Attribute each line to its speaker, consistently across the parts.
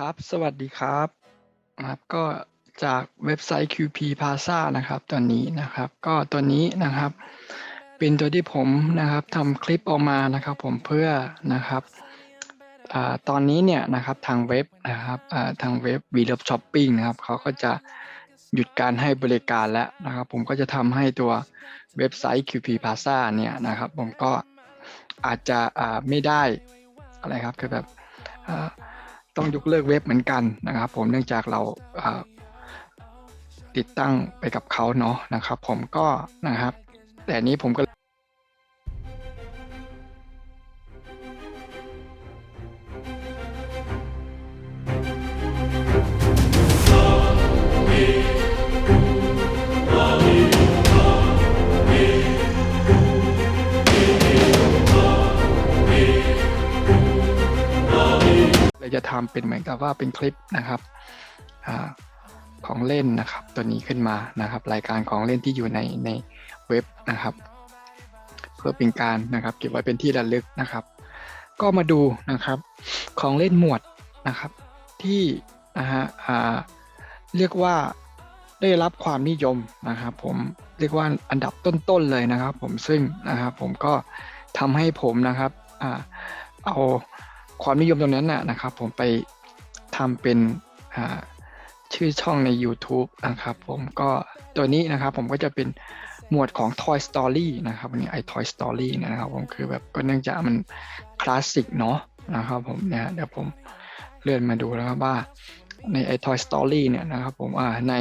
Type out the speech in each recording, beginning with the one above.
Speaker 1: ครับ สวัสดีครับครับ ก็จากเว็บไซต์ QP Plaza นะครับตัวนี้นะครับ ก็ตัวนี้นะครับ เป็นตัวที่ผมนะครับทำคลิปออกมานะครับผมเพื่อนะครับอตอนนี้เนี่ยนะครับทางเว็บนะครับทางเว็บ v l o v e Shopping นะครับเขาก็จะหยุดการให้บริการแล้วนะครับ ผมก็จะทำให้ตัวเว็บไซต์ QP Plaza เนี่ยนะครับ ผมก็อาจจะไม่ได้อะไรครับคือแบบ ต้องยกเลิกเว็บเหมือนกันนะครับ ผมเนื่องจากเราติดตั้งไปกับเขาเนาะนะครับ ผมก็นะครับ แต่นี้ผมก็ มือนกับว่าเป็นคลิปนะครับอของเล่นนะครับ ตัวนี้ขึ้นมานะครับ รายการของเล่นที่อยู่ในในเว็บนะครับ เพื่อเป็นการนะครับเก็บไว้เป็นที่ระลึกนะครับ ก็มาดูนะครับของเล่นหมวดนะครับ ที่นะฮะอ่าเรียกว่าได้รับความนิยมนะครับ ผมเรียกว่าอันดับต้นๆเลยนะครับ ผมซึ่งนะครับผมก็ทำให้ผมนะครับอเอาความนิยมตรงนั้นนะนะครับ ผมไป ทำเป็นชื่อช่องใน YouTube นะครับผมก็ตัวนี้นะครับผมก็จะเป็นหมวดของ Toy Story นะครับอันนี้ไอ Toy Story เนี่นะครับผมคือแบบก็เนื่องจากมันคลาสสิกเนาะนะครับผมเนี่ยเดี๋ยวผมเลื่อนมาดูนะครับว่าในไอ Toy Story เนี่ยนะครับผมอ่าใน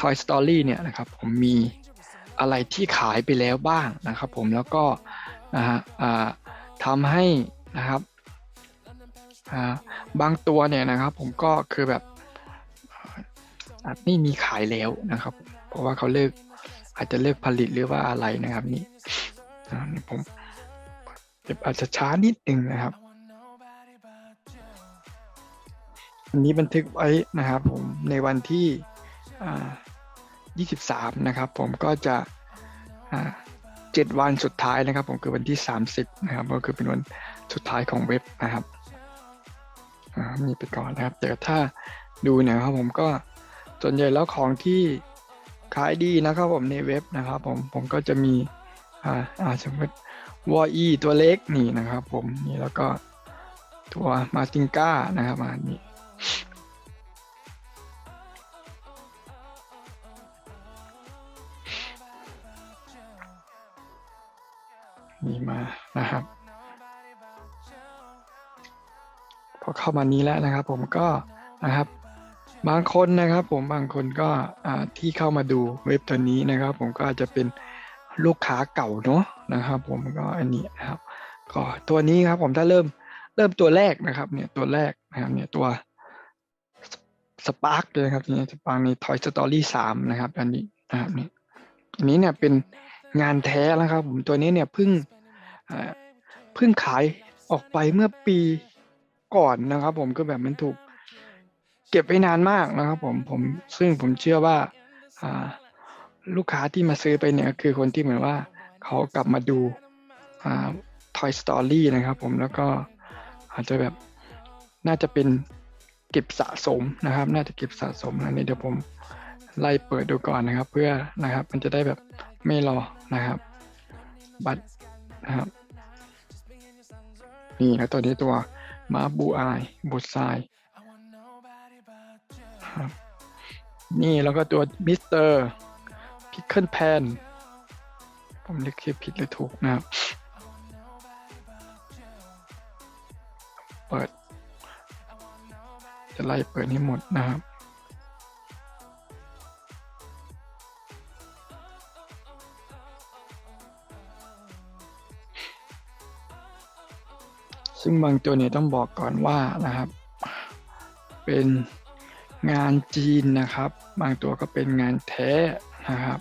Speaker 1: Toy Story เนี่ยนะครับผมมีอะไรที่ขายไปแล้วบ้างนะครับผมแล้วก็นะฮะอ่าทำให้นะครับ อ่าบางตัวเนี่ยนะครับผมก็คือแบบอาจไม่มีขายแล้วนะครับ เพราะว่าเขาเลิกอาจจะเลิกผลิตหรือว่าอะไรนะครับนี่นี่ผมอาจจะช้านิดนึงนะครับอันนี้บันทึกไว้นะครับผมในวันที่ 23 นะครับ ผมก็จะอ่า7วันสุดท้ายนะครับ ผมคือวันที่ 30 นะครับ ก็คือเป็นวันสุดท้ายของเว็บนะครับ มีไปก่อนนะครับ แต่ถ้าดูเนี่ยครับผมก็ส่วนใหญ่แล้วของที่ขายดีนะครับผมในเว็บนะครับผมผมก็จะมีอ่าอ่าสมมติวออีตัวเล็กนี่นะครับผมนี่แล้วก็ตัวมาติงก้านะครับมานี่นี่มานะครับ พอเข้ามานี้แล้วนะครับ ผมก็นะครับ บางคนนะครับ ผมบางคนก็ที่เข้ามาดูเว็บตัวนี้นะครับ ผมก็อาจจะเป็นลูกค้าเก่าเนาะนะครับ ผมก็อันนี้นะครับ ก็ตัวนี้ครับ ผมถ้าเริ่มเริ่มตัวแรกนะครับ เนี่ยตัวแรกนะครับ เนี่ยตัวสปาร์กเลยครับนี่สปาร์กใน Toy Story 3นะครับ อันนี้นะครับนี่อันนี้เนี่ยเป็นงานแท้แล้วครับ ผมตัวนี้เนี่ยเพิ่งเพิ่งขายออกไปเมื่อปี ก่อนนะครับ ผมก็แบบมันถูก เก็บไว้นานมากนะครับ ผมผมซึ่งผมเชื่อว่าอ่าลูกค้าที่มาซื้อไปเนี่ยคือคนที่เหมือนว่าเขากลับมาดูอ่า Toy Story นะครับ ผมแล้วก็อาจจะแบบน่าจะเป็นเก็บสะสมนะครับ น่าจะเก็บสะสมนะนี่เดี๋ยวผมไล่เปิดดูก่อนนะครับ เพื่อนะครับมันจะได้แบบไม่รอนะครับ บัตรนะครับนี่ครับตัวนี้ตัว มาบูอายบูทรายครับนี่แล้วก็ตัวมิสเตอร์พิกเกิลแพนผมเรียกชื่อผิดหรือถูกนะครับ เปิด จะไล่เปิดให้หมดนะครับ ซึ่งบางตัวเนี่ยต้องบอกก่อนว่านะครับ เป็นงานจีนนะครับ บางตัวก็เป็นงานแท้นะครับ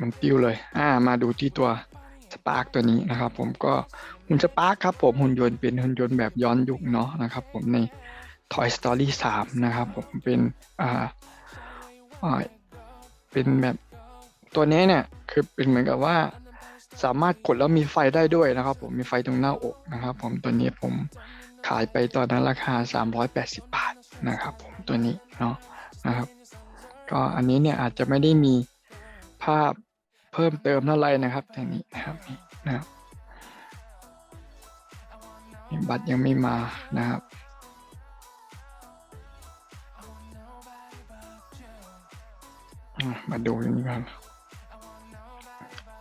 Speaker 1: มันปิวเลย อ่า มาดูที่ตัวสปาร์กตัวนี้นะครับ ผมก็หุ่นสปาร์กครับ ผมหุ่นยนต์เป็นหุ่นยนต์แบบย้อนยุคเนาะนะครับ ผมใน Toy Story 3 นะครับผมเป็นอ่าอ่าเป็นแบบตัวนี้เนี่ยคือเป็นเหมือนกับว่าสามารถกดแล้วมีไฟได้ด้วยนะครับผมมีไฟตรงหน้าอกนะครับผมตัวนี้ผมขายไปตอนนั้นราคา 380 บาทนะครับผมตัวนี้เนาะนะครับ ก็อันนี้เนี่ยอาจจะไม่ได้มีภาพเพิ่มเติมเท่าไหร่นะครับทางนี้นะครับนี่นะครับนี่บัตรยังไม่มานะครับ มาดูนี้ครับ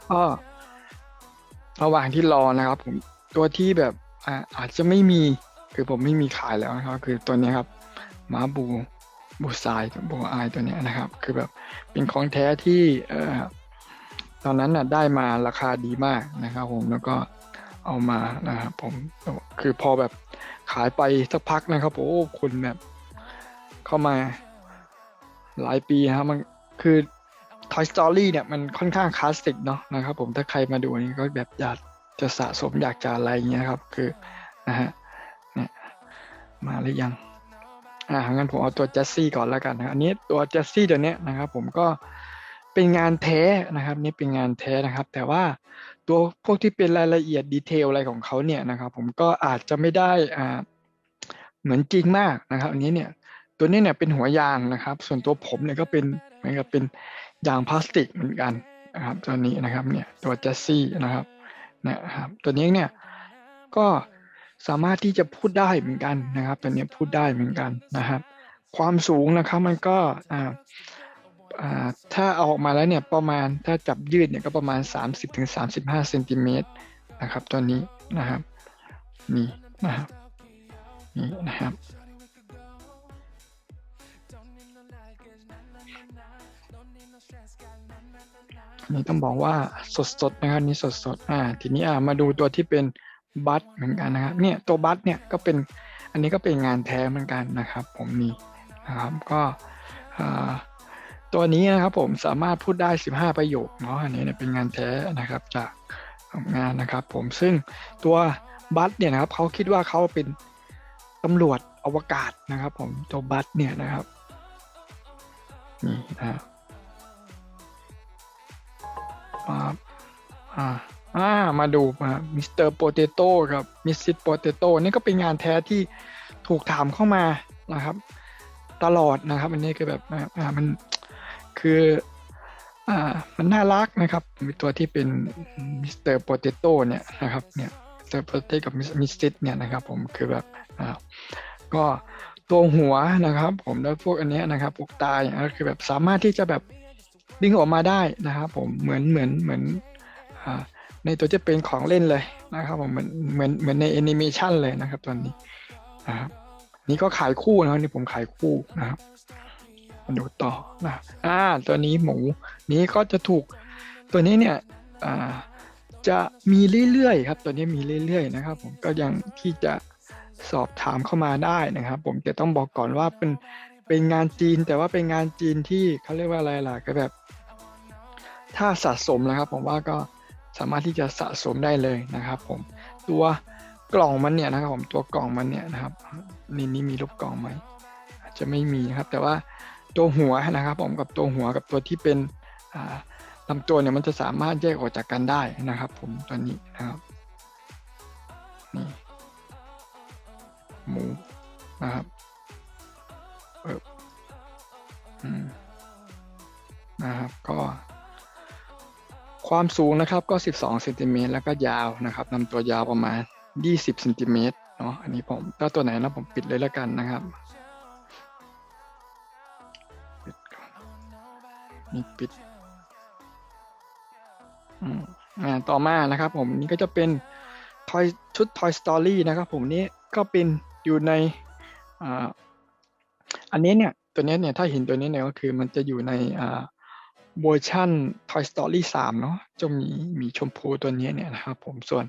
Speaker 1: ก็ระหว่างที่รอนะครับ ผมตัวที่แบบอ่าอาจจะไม่มีคือผมไม่มีขายแล้วนะครับ คือตัวนี้ครับม้าบูบูซายบูไอตัวนี้นะครับ คือแบบเป็นของแท้ที่เออตอนนั้นน่ะได้มาราคาดีมากนะครับ ผมแล้วก็เอามานะครับผมคือพอแบบขายไปสักพักนะครับโอ้คนแบบ เข้ามาหลายปีนะครับมัน คือ Toy Story เนี่ยมันค่อนข้างคลาสสิกเนาะนะครับผมถ้าใครมาดูนี่ก็แบบอยากจะสะสมอยากจะอะไรเงี้ยครับ คือนะฮะเนี่ยมาหรือยังอ่างั้นผมเอาตัวเจสซี่ก่อนแล้วกันนะอันนี้ตัวเจสซี่ตัวเนี้ยนะครับ ผมก็เป็นงานแท้นะครับ นี่เป็นงานแท้นะครับ แต่ว่าตัวพวกที่เป็นรายละเอียดดีเทลอะไรของเขาเนี่ยนะครับ ผมก็อาจจะไม่ได้อ่าเหมือนจริงมากนะครับ อันนี้เนี่ยตัวนี้เนี่ยเป็นหัวยางนะครับ ส่วนตัวผมเนี่ยก็เป็น เหมือนกับเป็นยางพลาสติกเหมือนกันนะครับตัวนี้นะครับเนี่ยตัวเจสซี่นะครับเนี่ยครับตัวนี้เนี่ยก็สามารถที่จะพูดได้เหมือนกันนะครับ ตัวนี้พูดได้เหมือนกันนะครับ ความสูงนะครับมันก็อ่าอ่าถ้าเอาออกมาแล้วเนี่ยประมาณถ้าจับยืดเนี่ยก็ประมาณ 30-35เซนติเมตรนะครับตัวนี้นะครับนี่นะครับนี่นะครับ นนี้ต้องบอกว่าสดๆนะครับนี่สดๆอ่าทีนี้อ่ามาดูตัวที่เป็นบัตเหมือนกันนะครับเนี่ยตัวบัตเนี่ยก็เป็นอันนี้ก็เป็นงานแท้เหมือนกันนะครับ ผมนี่นะครับก็ตัวนี้นะครับผมสามารถพูดได้ 15 ประโยคเนาะอันนี้เนี่ยเป็นงานแท้นะครับจากงานนะครับผมซึ่งตัวบัตเนี่ยนะครับเขาคิดว่าเขาเป็นตำรวจอวกาศนะครับ ผมตัวบัตเนี่ยนะครับนี่นะครับ อ่าอ่าอ่ามาดูมามิสเตอร์โปเตโต้ครับมิสซิสโปเตโต้นี่ก็เป็นงานแท้ที่ถูกถามเข้ามานะครับ ตลอดนะครับ อันนี้คือแบบอ่ามันคืออ่ามันน่ารักนะครับมีตัวที่เป็นมิสเตอร์โปเตโต้เนี่ยนะครับเนี่ยมิสเตอร์โปเตโต้กับมิสซิสเนี่ยนะครับ ผมคือแบบอ่าก็ตัวหัวนะครับ ผมแล้วพวกอันนี้นะครับพวกตาอย่างนี้คือแบบสามารถที่จะแบบ ดึงออกมาได้นะครับผมเหมือนเหมือนเหมือนอในตัวจะเป็นของเล่นเลยนะครับผมเหมือนเหมือนเหมือนในแอนิเมชันเลยนะครับตัวนี้นะครับนี่ก็ขายคู่นะครับนี่ผมขายคู่นะครับมาดูต่อนะอ่าตัวนี้หมูนี้ก็จะถูกตัวนี้เนี่ยอ่าจะมีเรื่อยๆครับ ตัวนี้มีเรื่อยๆนะครับ ผมก็ยังที่จะสอบถามเข้ามาได้นะครับ ผมจะต้องบอกก่อนว่าเป็นเป็นงานจีนแต่ว่าเป็นงานจีนที่เขาเรียกว่าอะไรล่ะก็แบบ ถ้าสะสมนะครับผมว่าก็สามารถที่จะสะสมได้เลยนะครับ ผมตัวกล่องมันเนี่ยนะครับผมตัวกล่องมันเนี่ยนะครับนี่นี่มีรูปกล่องไหมอาจจะไม่มีนะครับ แต่ว่าตัวหัวนะครับ ผมกับตัวหัวกับตัวที่เป็นอ่าลำตัวเนี่ยมันจะสามารถแยกออกจากกันได้นะครับ ผมตัวนี้นะครับนี่หมูนะครับเอืมนะครับก็ ความสูงนะครับก็ 12เซนติเมตรแล้วก็ยาวนะครับลำตัวยาวประมาณ 20เซนติเมตรเนาะอันนี้ผมถ้าตัวไหนนะผมปิดเลยแล้วกันนะครับปิดก่อนนี่ปิดอืมอ่าต่อมานะครับผมนี่ก็จะเป็น Toy ชุด Toy Story นะครับผมนี่ก็เป็นอยู่ในอ่าอันนี้เนี่ยตัวนี้เนี่ยถ้าเห็นตัวนี้เนี่ยก็คือมันจะอยู่ในอ่า เวอร์ชัน Toy Story 3 เนาะจะมีมีชมพูตัวนี้เนี่ยนะครับผมส่วน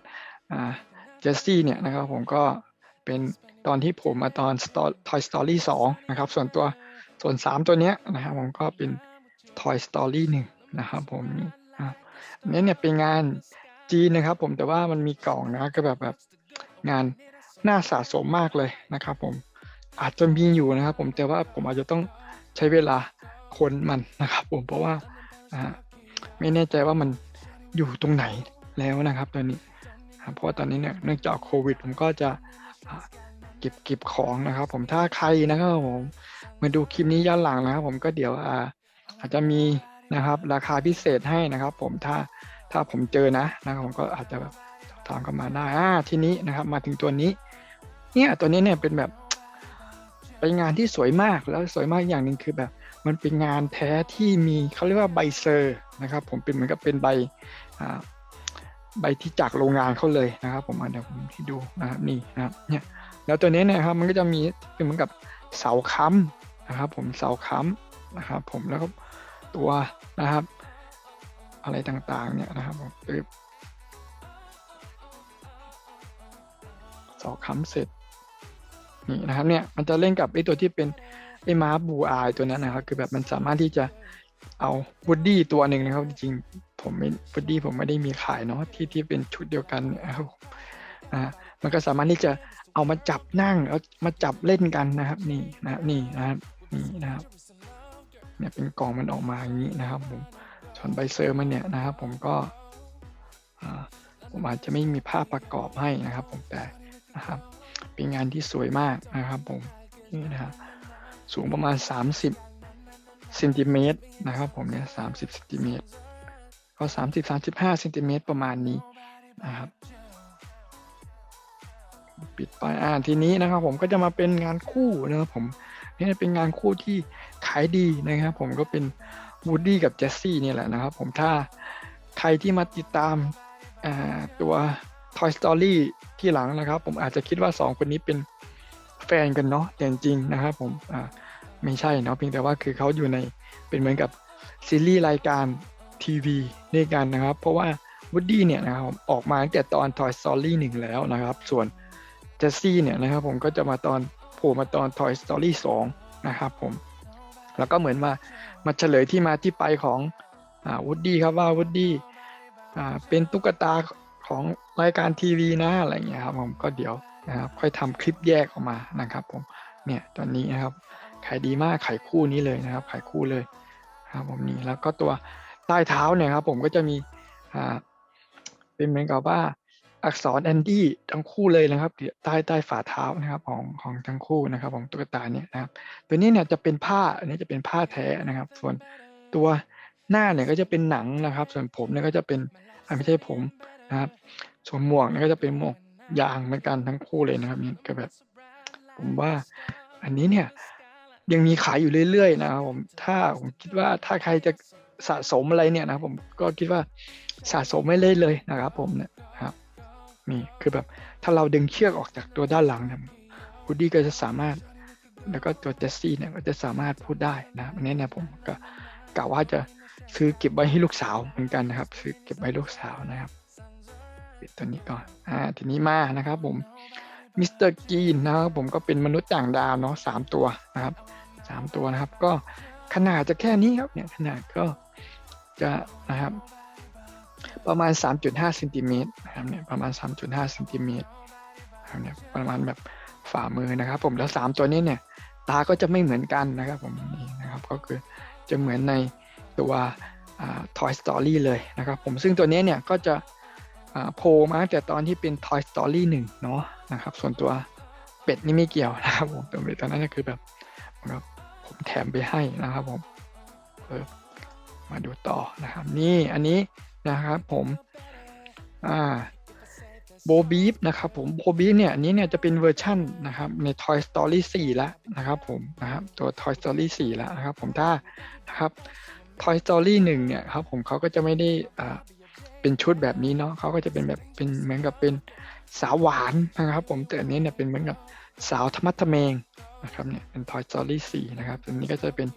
Speaker 1: อ่าเจสซี่เนี่ยนะครับผมก็เป็นตอนที่ผมมาตอน Toy Story 2 นะครับ ส่วนตัวส่วน 3 ตัวเนี้ยนะครับผมก็เป็น Toy Story 1 นะครับผมอันนี้เนี่ยเป็นงานจีนนะครับผมแต่ว่ามันมีกล่องนะก็แบบแบบงานน่าสะสมมากเลยนะครับผมอาจจะมีอยู่นะครับผมแต่ว่าผมอาจจะต้องใช้เวลาค้นมันนะครับผมเพราะว่า อ่าไม่แน่ใจว่ามันอยู่ตรงไหนแล้วนะครับตอนนี้เพราะว่าตอนนี้เนี่ยเนื่องจากโควิด ผมก็จะเก็บเก็บของนะครับ ผมถ้าใครนะครับผมมาดูคลิปนี้ย้อนหลังนะครับ ผมก็เดี๋ยวอาอาจจะมีนะครับ ราคาพิเศษให้นะครับ ผมถ้าถ้าผมเจอนะนะครับผมก็อาจจะแบบสอบถามกันมาได้อ่าทีนี้นะครับ มาถึงตัวนี้ เนี่ยตัวนี้เนี่ยเป็นแบบเป็นงานที่สวยมากแล้วสวยมากอย่างหนึ่งคือแบบ มันเป็นงานแท้ที่มีเขาเรียกว่าใบเซอร์นะครับ ผมเป็นเหมือนกับเป็นใบใบที่จากโรงงานเขาเลยนะครับ ผมเดี๋ยวผมให้ดูนะครับนี่นะครับเนี่ยแล้วตัวนี้เนี่ยครับมันก็จะมีเป็นเหมือนกับเสาค้ำนะครับ ผมเสาค้ำนะครับ ผมแล้วก็ตัวนะครับ อะไรต่างๆเนี่ยนะครับผมเสาค้ำเสร็จนี่นะครับเนี่ยมันจะเล่นกับไอ้ตัวที่เป็น ไอ้ม้าบูอายตัวนั้นนะครับ คือแบบมันสามารถที่จะเอาวูดดี้ตัวหนึ่งนะครับ จริงๆผมไม่วูดดี้ผมไม่ได้มีขายเนาะที่ที่เป็นชุดเดียวกันเนี่ยครับอ่ามันก็สามารถที่จะเอามาจับนั่งเอามาจับเล่นกันนะครับ นี่นะครับนี่นะครับนี่นะครับ เนี่ยเป็นกล่องมันออกมาอย่างนี้นะครับ ผมส่วนใบเซอร์มันเนี่ยนะครับ ผมก็อ่าผมอาจจะไม่มีภาพประกอบให้นะครับ ผมแต่นะครับ เป็นงานที่สวยมากนะครับ ผมนี่นะครับ สูงประมาณ 30เซนติเมตรนะครับผมเนี่ย30เซนติเมตรก็30 35เซนติเมตรประมาณนี้นะครับปิดไปอ่าทีนี้นะครับผมก็จะมาเป็นงานคู่นะครับผมนี่เป็นงานคู่ที่ขายดีนะครับผมก็เป็นวูดดี้กับเจสซี่นี่แหละนะครับผมถ้าใครที่มาติดตามาตัว Toy Story ที่หลังนะครับ ผมอาจจะคิดว่า 2 คนนี้เป็นแฟนกันเนาะแต่จริงนะครับผมอ่า ไม่ใช่เนาะเพียงแต่ว่าคือเขาอยู่ในเป็นเหมือนกับซีรีส์รายการทีวีด้วยกันนะครับ เพราะว่าวูดดี้เนี่ยนะครับออกมาตั้งแต่ตอน Toy Story 1 แล้วนะครับ ส่วนเจสซี่เนี่ยนะครับผมก็จะมาตอนโผล่มาตอน Toy Story 2 นะครับผมแล้วก็เหมือนมามาเฉลยที่มาที่ไปของวูดดี้ครับว่าวูดดี้เป็นตุ๊กตาของรายการทีวีนะอะไรเงี้ยครับผมก็เดี๋ยวนะครับค่อยทำคลิปแยกออกมานะครับผมเนี่ยตอนนี้นะครับ ขายดีมากขายคู่นี้เลยนะครับ ขายคู่เลยครับผมนี่แล้วก็ตัวใต้เท้าเนี่ยครับผมก็จะมีอ่าเป็นเหมือนกับว่าอักษรแอนดี้ทั้งคู่เลยนะครับใต้ใต้ฝ่าเท้านะครับของของทั้งคู่นะครับของตุ๊กตาเนี่ยนะครับ ตัวนี้เนี่ยจะเป็นผ้าอันนี้จะเป็นผ้าแท้นะครับ ส่วนตัวหน้าเนี่ยก็จะเป็นหนังนะครับ ส่วนผมเนี่ยก็จะเป็นอไม่ใช่ผมนะครับ ส่วนหมวกเนี่ยก็จะเป็นหมวกยางเหมือนกันทั้งคู่เลยนะครับนี่ก็แบบผมว่าอันนี้เนี่ย ยังมีขายอยู่เรื่อยๆนะครับผมถ้าผมคิดว่าถ้าใครจะสะสมอะไรเนี่ยนะครับผมก็คิดว่าสะสมไม่เล่นเลยนะครับ ผมเนี่ยครับนี่คือแบบถ้าเราดึงเชือกออกจากตัวด้านหลังเนี่ยวูดดี้ก็จะสามารถ แล้วก็ตัวเจสซี่เนี่ยก็จะสามารถพูดได้นะอันนี้เนี่ยผมก็กะว่าจะซื้อเก็บไว้ให้ลูกสาวเหมือนกันนะครับ ซื้อเก็บไว้ลูกสาวนะครับปิดตัวนี้ก่อนอ่าทีนี้มานะครับ ผม มิสเตอร์กีนนะครับผมก็เป็นมนุษย์ต่างดาวเนาะสามตัวนะครับสามตัวนะครับ ก็ขนาดจะแค่นี้ครับเนี่ยขนาดก็จะนะครับ ประมาณ 3.5เซนติเมตรนะครับเนี่ยประมาณ 3.5เซนติเมตรนะครับเนี่ยประมาณแบบฝ่ามือนะครับ ผมแล้วสามตัวนี้เนี่ย ตาก็จะไม่เหมือนกันนะครับผมนี่นะครับก็คือจะเหมือนในตัว Toy Story เลยนะครับ ผมซึ่งตัวนี้เนี่ยก็จะ โผล่มาแต่ตอนที่เป็น Toy Story 1เนาะนะครับ ส่วนตัวเป็ดนี่ไม่เกี่ยวนะครับผมตัวเป็ดตอนนั้นก็คือแบบผมแถมไปให้นะครับผมเออมาดูต่อนะครับ นี่อันนี้นะครับผมอ่าโบบีฟนะครับผมโบบีฟเนี่ยอันนี้เนี่ยจะเป็นเวอร์ชั่นนะครับใน Toy Story 4 แล้วนะครับผมนะครับตัว Toy Story 4 แล้วนะครับผมถ้านะครับ Toy Story 1เนี่ยครับผมเขาก็จะไม่ได้อ่า เป็นชุดแบบนี้เนาะเขาก็จะเป็นแบบเป็นเหมือนกับเป็นสาวหวานนะครับ ผมแต่อันนี้เนี่ยเป็นเหมือนกับสาวธรรมะทะเมงนะครับเนี่ยเป็น Toy Story 4นะครับอันนี้ก็จะเป็น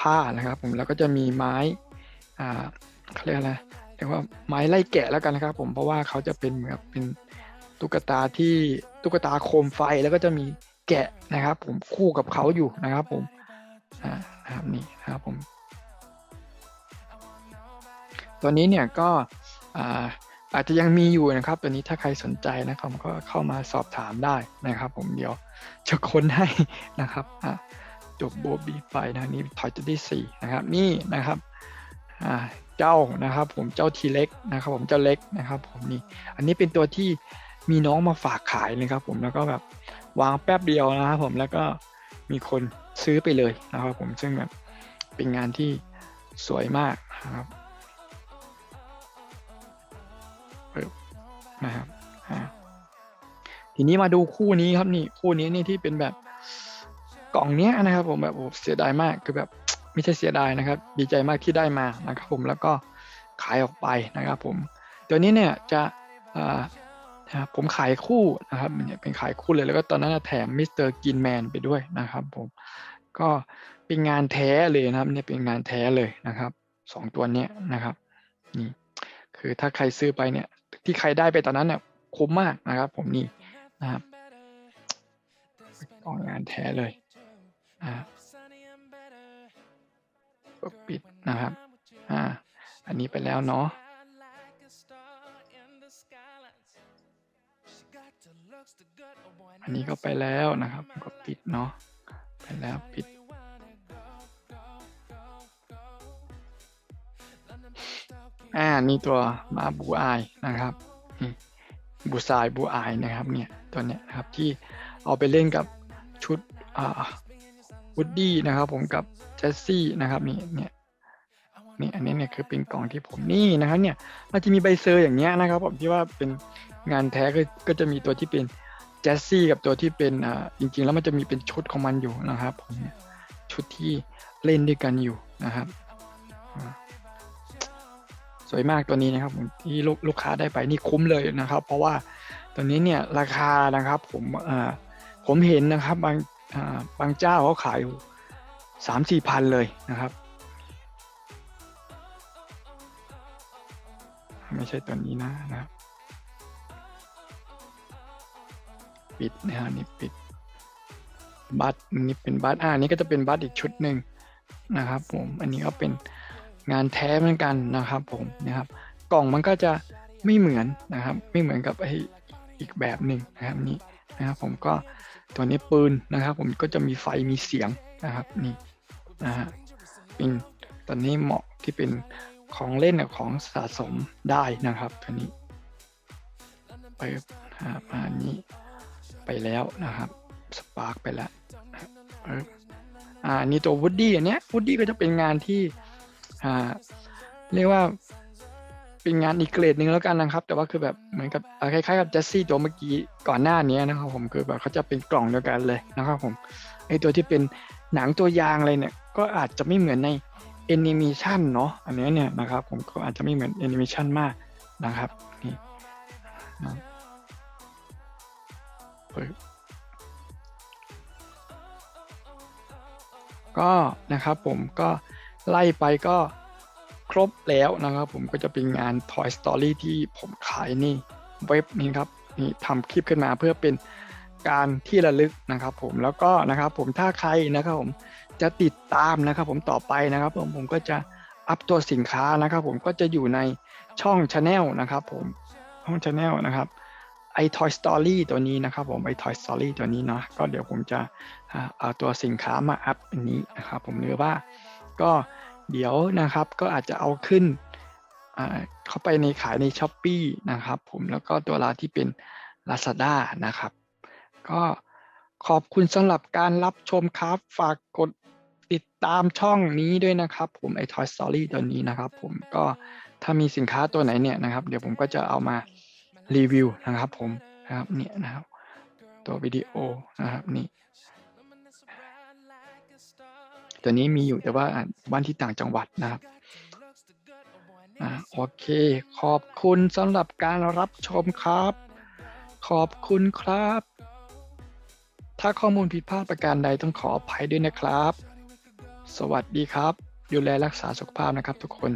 Speaker 1: ผ้านะครับ ผมแล้วก็จะมีไม้อ่าเขาเรียกอะไรเรียกว่าไม้ไล่แกะแล้วกันนะครับ ผมเพราะว่าเขาจะเป็นเหมือนกับเป็นตุ๊กตาที่ตุ๊กตาโคมไฟแล้วก็จะมีแกะนะครับ ผมคู่กับเขาอยู่นะครับ ผมอ่านะครับนี่นะครับผมตัวนี้เนี่ยก็ อาอาจจะยังมีอยู่นะครับ ตัวนี้ถ้าใครสนใจนะครับก็เข้ามาสอบถามได้นะครับ ผมเดี๋ยวจะค้นให้นะครับจบโบบีไปนะนี่ถอยตัวที่สี่นะครับ นี่นะครับเจ้านะครับ ผมเจ้าทีเล็กนะครับ ผมเจ้าเล็กนะครับ ผมนี่ อันนี้เป็นตัวที่มีน้องมาฝากขายนะครับ ผมแล้วก็แบบวางแป๊บเดียวนะครับผมแล้วก็มีคนซื้อไปเลยนะครับ ผมซึ่งแบบเป็นงานที่สวยมากนะครับ นะครับทีนี้มาดูคู่นี้ครับนี่คู่นี้นี่ที่เป็นแบบกล่องเนี้ยนะครับ ผมแบบโอ้เสียดายมากคือแบบไม่ใช่เสียดายนะครับ ดีใจมากที่ได้มานะครับผมแล้วก็ขายออกไปนะครับผมตัวนี้เนี่ยจะนะผมขายคู่นะครับเนี่ยเป็นขายคู่เลยแล้วก็ตอนนั้นแถมมิสเตอร์กินแมนไปด้วยนะครับผมก็เป็นงานแท้เลยนะครับเนี่ยเป็นงานแท้เลยนะครับสองตัวเนี้ยนะครับนี่ คือถ้าใครซื้อไปเนี่ย ที่ใครได้ไปตอนนั้นเนี่ยคุ้มมากนะครับ ผมนี่นะครับก็งานแท้เลยนะครับก็ปิดนะครับ อ่า อันนี้ไปแล้วเนาะอันนี้ก็ไปแล้วนะครับ ก็ปิดเนาะไปแล้วปิด อ่านี่ตัวมาบูอายนะครับบูซายบูอายนะครับเนี่ยตัวเนี้ยนะครับที่เอาไปเล่นกับชุดอ่าวูดดี้นะครับผมกับเจสซี่นะครับนี่เนี่ยนี่อันนี้เนี่ยคือเป็นกล่องที่ผมนี่นะครับเนี่ยมันจะมีใบเซอร์อย่างเงี้ยนะครับผมที่ว่าเป็นงานแท้ก็ก็จะมีตัวที่เป็นแจสซี่กับตัวที่เป็นอ่าจริง ๆ แล้วมันจะมีเป็นชุดของมันอยู่นะครับผมเนี่ยชุดที่เล่นด้วยกันอยู่นะครับ สวยมากตัวนี้นะครับผมที่ลูกลูกค้าได้ไปนี่คุ้มเลยนะครับ เพราะว่าตัวนี้เนี่ยราคานะครับผมอ่าผมเห็นนะครับบางบางเจ้าเขาขายสามสี่พันเลยนะครับ ไม่ใช่ตัวนี้นะนะครับปิดนะฮะนี่ปิดบัตรนี่เป็นบัตรอ่านี่ก็จะเป็นบัตรอีกชุดหนึ่งนะครับผมอันนี้ก็เป็น งานแท้เหมือนกันนะครับผมนะครับกล่องมันก็จะไม่เหมือนนะครับ ไม่เหมือนกับไออีกแบบหนึ่งนะครับนี่นะครับผมก็ตัวนี้ปืนนะครับ ผมก็จะมีไฟมีเสียงนะครับนี่นะฮะเป็นตอนนี้เหมาะที่เป็นของเล่นกับของสะสมได้นะครับตัวนี้ไปนะครับอันนี้ไปแล้วนะครับสปาร์กไปแล้วอ่าอันนี่ตัววูดดี้อันเนี้ยวูดดี้ก็จะเป็นงานที่ อ่า เรียกว่าเป็นงานอีกเกรดหนึ่งแล้วกันนะครับ แต่ว่าคือแบบเหมือนกับคล้ายๆกับเจสซี่ตัวเมื่อกี้ก่อนหน้านี้นะครับผมคือแบบเขาจะเป็นกล่องเดียวกันเลยนะครับผมไอตัวที่เป็นหนังตัวยางอะไรเนี่ย ก็อาจจะไม่เหมือนในแอนิเมชันเนาะอันนี้เนี่ยนะครับ ผมก็อาจจะไม่เหมือนแอนิเมชันมากนะครับนี่นะก็นะครับผมก็ ไล่ไปก็ครบแล้วนะครับ ผมก็จะเป็นงาน Toy Story ที่ผมขายนี่เว็บนี้ครับนี่ทำคลิปขึ้นมาเพื่อเป็นการที่ระลึกนะครับ ผมแล้วก็นะครับ ผมถ้าใครนะครับ ผมจะติดตามนะครับ ผมต่อไปนะครับ ผมผมก็จะอัพตัวสินค้านะครับ ผมก็จะอยู่ในช่อง Channel นะครับ ผมช่อง Channel นะครับไอ Toy Story ตัวนี้นะครับ ผมไอ Toy Story ตัวนี้เนาะก็เดี๋ยวผมจะเอาตัวสินค้ามาอัพอันนี้นะครับ ผมหรือว่าก็ เดี๋ยวนะครับก็อาจจะเอาขึ้นเข้าไปในขายใน s h อ p e e นะครับผมแล้วก็ตัวร้านที่เป็น Lazada นะครับ ก็ขอบคุณสำหรับการรับชมครับ ฝากกดติดตามช่องนี้ด้วยนะครับผมไอ Toy Story ตัวนี้นะครับผมก็ถ้ามีสินค้าตัวไหนเนี่ยนะครับ เดี๋ยวผมก็จะเอามารีวิวนะครับผมนะครับเนี่ยนะครับ ตัววิดีโอนะครับนี่ ตัวนี้มีอยู่แต่ว่าบ้านที่ต่างจังหวัดนะครับอ่าโอเค ขอบคุณสำหรับการรับชมครับ ขอบคุณครับ ถ้าข้อมูลผิดพลาดประการใดต้องขออภัยด้วยนะครับ สวัสดีครับ ดูแลรักษาสุขภาพนะครับทุกคน